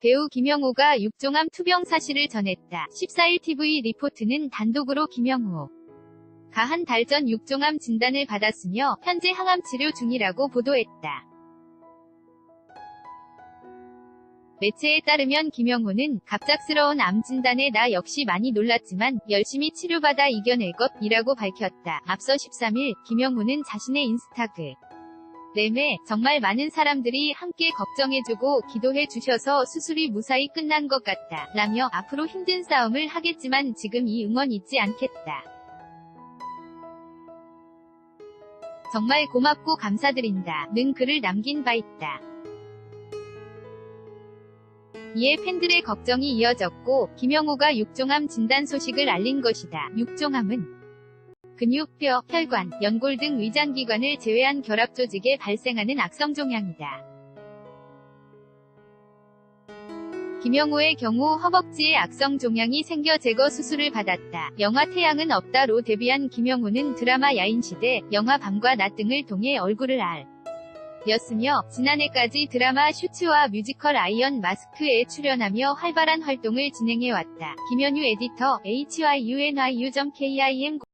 배우 김영호가 육종암 투병 사실을 전했다. 14일 TV 리포트는 단독으로 김영호 가 한 달 전 육종암 진단을 받았으며 현재 항암 치료 중이라고 보도했다. 매체에 따르면 김영호는 갑작스러운 암 진단에 나 역시 많이 놀랐지만 열심히 치료받아 이겨낼 것이라고 밝혔다. 앞서 13일 김영호는 자신의 인스타그 램에 정말 많은 사람들이 함께 걱정해주고 기도해 주셔서 수술이 무사히 끝난 것 같다. 라며 앞으로 힘든 싸움을 하겠지만 지금 이 응원 잊지 않겠다. 정말 고맙고 감사드린다. 는 글을 남긴 바 있다. 이에 팬들의 걱정이 이어졌고 김영호가 육종암 진단 소식을 알린 것이다. 육종암은 근육, 뼈, 혈관, 연골 등 위장기관을 제외한 결합 조직에 발생하는 악성 종양이다. 김영호의 경우 허벅지에 악성 종양이 생겨 제거 수술을 받았다. 영화 태양은 없다로 데뷔한 김영호는 드라마 야인시대, 영화 밤과 낮 등을 통해 얼굴을 알. 였으며 지난해까지 드라마 슈츠와 뮤지컬 아이언 마스크에 출연하며 활발한 활동을 진행해왔다. 김현유 에디터 hyunyu.kim